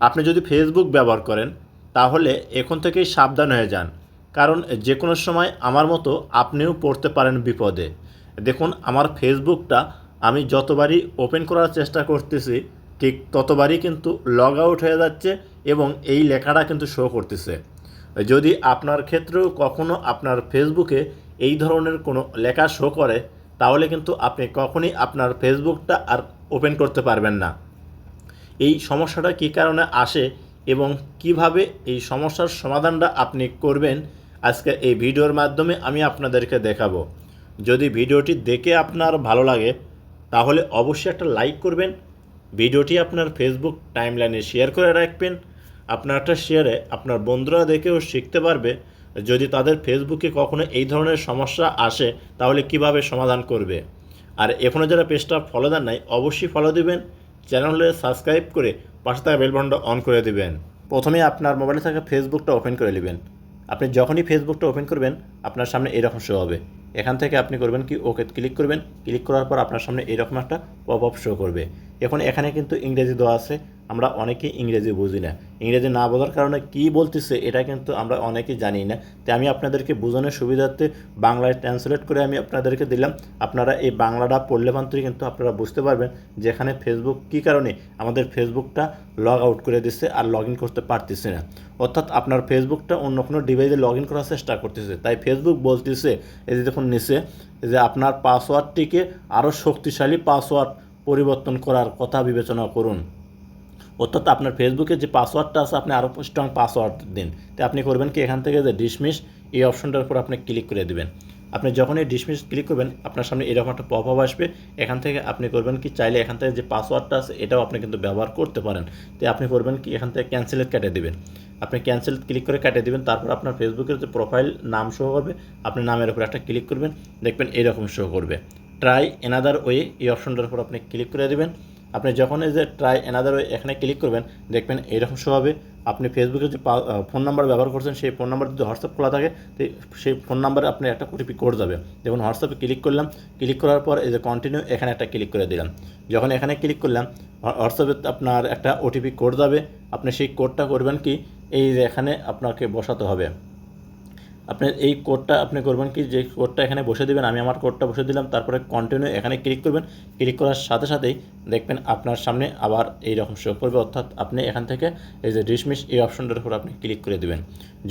আপনি যদি ফেসবুক ব্যবহার করেন, তাহলে এখন থেকেই সাবধান হয়ে যান। কারণ যে কোনো সময় আমার মতো আপনিও পড়তে পারেন বিপদে। দেখুন, আমার ফেসবুকটা আমি যতবারই ওপেন করার চেষ্টা করতেছি, ঠিক ততবারই কিন্তু লগ আউট হয়ে যাচ্ছে এবং এই লেখাটা কিন্তু শো করতেছে। যদি আপনার ক্ষেত্রেও কখনো আপনার ফেসবুকে এই ধরনের কোনো লেখা শো করে, তাহলে কিন্তু আপনি কখনই আপনার ফেসবুকটা আর ওপেন করতে পারবেন না। এই সমস্যাটা কী কারণে আসে এবং কীভাবে এই সমস্যার সমাধানটা আপনি করবেন, আজকে এই ভিডিওর মাধ্যমে আমি আপনাদেরকে দেখাবো। যদি ভিডিওটি দেখে আপনার ভালো লাগে, তাহলে অবশ্যই একটা লাইক করবেন, ভিডিওটি আপনার ফেসবুক টাইমলাইনে শেয়ার করে রাখবেন আপনার একটা শেয়ারে আপনার বন্ধুরা দেখেও শিখতে পারবে। যদি তাদের ফেসবুকে কখনো এই ধরনের সমস্যা আসে, তাহলে কীভাবে সমাধান করবে? আর এখনও যারা পেজটা ফলো দেন নাই, অবশ্যই ফলো দিবেন চ্যানেলে সাবস্ক্রাইব করে পাশে থাকা বেল বাটনটা অন করে দেবেন। প্রথমে আপনার মোবাইলে থাকা ফেসবুকটা ওপেন করে নেবেন। আপনি যখনই ফেসবুকটা ওপেন করবেন, আপনার সামনে এরকম শো হবে। এখান থেকে আপনি করবেন কি, ওকে ক্লিক করবেন। ক্লিক করার পর আপনার সামনে এরকম একটা পপ আপ শো করবে। এখন এখানে কিন্তু ইংরেজি দেওয়া আছে। আমরা অনেকে ইংরেজি বুঝি না। ইংরেজি না বোঝার কারণে কী বলতেছে এটা কিন্তু আমরা অনেকে জানি না। তাই আমি আপনাদেরকে বোঝানোর সুবিধার্থে বাংলায় ট্রান্সলেট করে আমি আপনাদেরকে দিলাম। আপনারা এই বাংলাটা পড়লে মাত্রই কিন্তু আপনারা বুঝতে পারবেন যেখানে ফেসবুক কী কারণে আমাদের ফেসবুকটা লগ আউট করে দিচ্ছে আর লগ ইন করতে পারতেছে না। অর্থাৎ আপনার ফেসবুকটা অন্য কোনো ডিভাইসে লগ ইন করার চেষ্টা করতেছে। তাই ফেসবুক বলতেছে, এই যে দেখুন নিচে যে আপনার পাসওয়ার্ডটিকে আরও শক্তিশালী পাসওয়ার্ড পরিবর্তন করার কথা বিবেচনা করুন। অর্থাৎ আপনার ফেসবুকে যে পাসওয়ার্ডটা আছে, আপনি আরও স্ট্রং পাসওয়ার্ড দিন। তাই আপনি করবেন কি? এখান থেকে যে ডিসমিস এই অপশনটার উপর আপনি ক্লিক করে দেবেন। আপনি যখন এই ডিসমিস ক্লিক করবেন, আপনার সামনে এরকম একটা পপ আপ আসবে। এখান থেকে আপনি করবেন কি? চাইলে এখান থেকে যে পাসওয়ার্ডটা আছে, এটাও আপনি কিন্তু ব্যবহার করতে পারেন। তাই আপনি করবেন কি? এখান থেকে ক্যান্সেলে কেটে দেবেন। আপনি ক্যান্সেল ক্লিক করে কেটে দেবেন, তারপর আপনার ফেসবুকের যে প্রোফাইল নাম শো হবে, আপনি নামের উপর একটা ক্লিক করবেন। দেখবেন এরকম শো করবে। ট্রাই এনাদার ওয়ে এই অপশনটার উপর আপনি ক্লিক করে দেবেন। আপনি যখন এই যে ট্রাই এনাদার ওয়ে এখানে ক্লিক করবেন, দেখবেন এরকম শো হবে। আপনি ফেসবুকে যে ফোন নাম্বার ব্যবহার করছেন, সেই ফোন নাম্বার যদি হোয়াটসঅ্যাপ খোলা থাকে, তো সেই ফোন নাম্বারে আপনি একটা ওটিপি কোড যাবে। যেমন হোয়াটসঅ্যাপে ক্লিক করলাম। ক্লিক করার পর এই যে কন্টিনিউ এখানে একটা ক্লিক করে দিলাম। যখন এখানে ক্লিক করলাম হোয়াটসঅ্যাপে আপনার একটা ওটিপি কোড যাবে। আপনি সেই কোডটা করবেন কি? এই যে এখানে আপনাকে বসাতে হবে। আপনি এই কোডটা আপনি করবেন কি, যে কোডটা এখানে বসে দেবেন, আমি আমার কোডটা বসে দিলাম, তারপরে কন্টিনিউ এখানে ক্লিক করবেন ক্লিক করার সাথে সাথেই দেখবেন আপনার সামনে আবার এই রকম শো করবে, অর্থাৎ আপনি এখান থেকে এই যে ডিসমিস এই অপশনটার উপর আপনি ক্লিক করে দেবেন।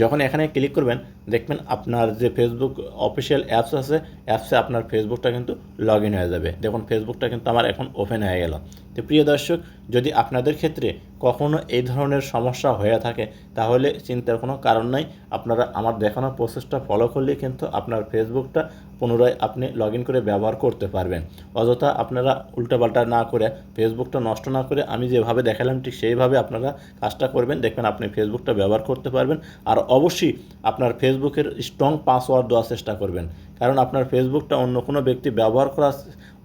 যখন এখানে ক্লিক করবেন, দেখবেন আপনার যে ফেসবুক অফিসিয়াল অ্যাপস আছে অ্যাপসে আপনার ফেসবুকটা কিন্তু লগ ইন হয়ে যাবে। দেখুন ফেসবুকটা কিন্তু আমার এখন ওপেন হয়ে গেল। তো প্রিয় দর্শক, যদি আপনাদের ক্ষেত্রে কখনো এই ধরনের সমস্যা হয়ে থাকে, তাহলে চিন্তার কোনো কারণ নাই। আপনারা আমার দেখানোর প্রসেসটা ফলো করলে কিন্তু আপনার ফেসবুকটা পুনরায় আপনি লগ ইন করে ব্যবহার করতে পারবেন। অযথা আপনারা উল্টাপাল্টা না করে ফেসবুকটা নষ্ট না করে আমি যেভাবে দেখালাম ঠিক সেইভাবে আপনারা কাজটা করবেন, দেখবেন আপনি ফেসবুকটা ব্যবহার করতে পারবেন। আর অবশ্যই আপনার ফেসবুকের স্ট্রং পাসওয়ার্ড দেওয়ার চেষ্টা করবেন। কারণ আপনার ফেসবুকটা অন্য কোনো ব্যক্তি ব্যবহার করার,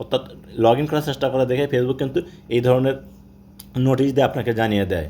অর্থাৎ লগ ইন করার চেষ্টা করে দেখে ফেসবুক কিন্তু এই ধরনের নোটিশ দিয়ে আপনাকে জানিয়ে দেয়।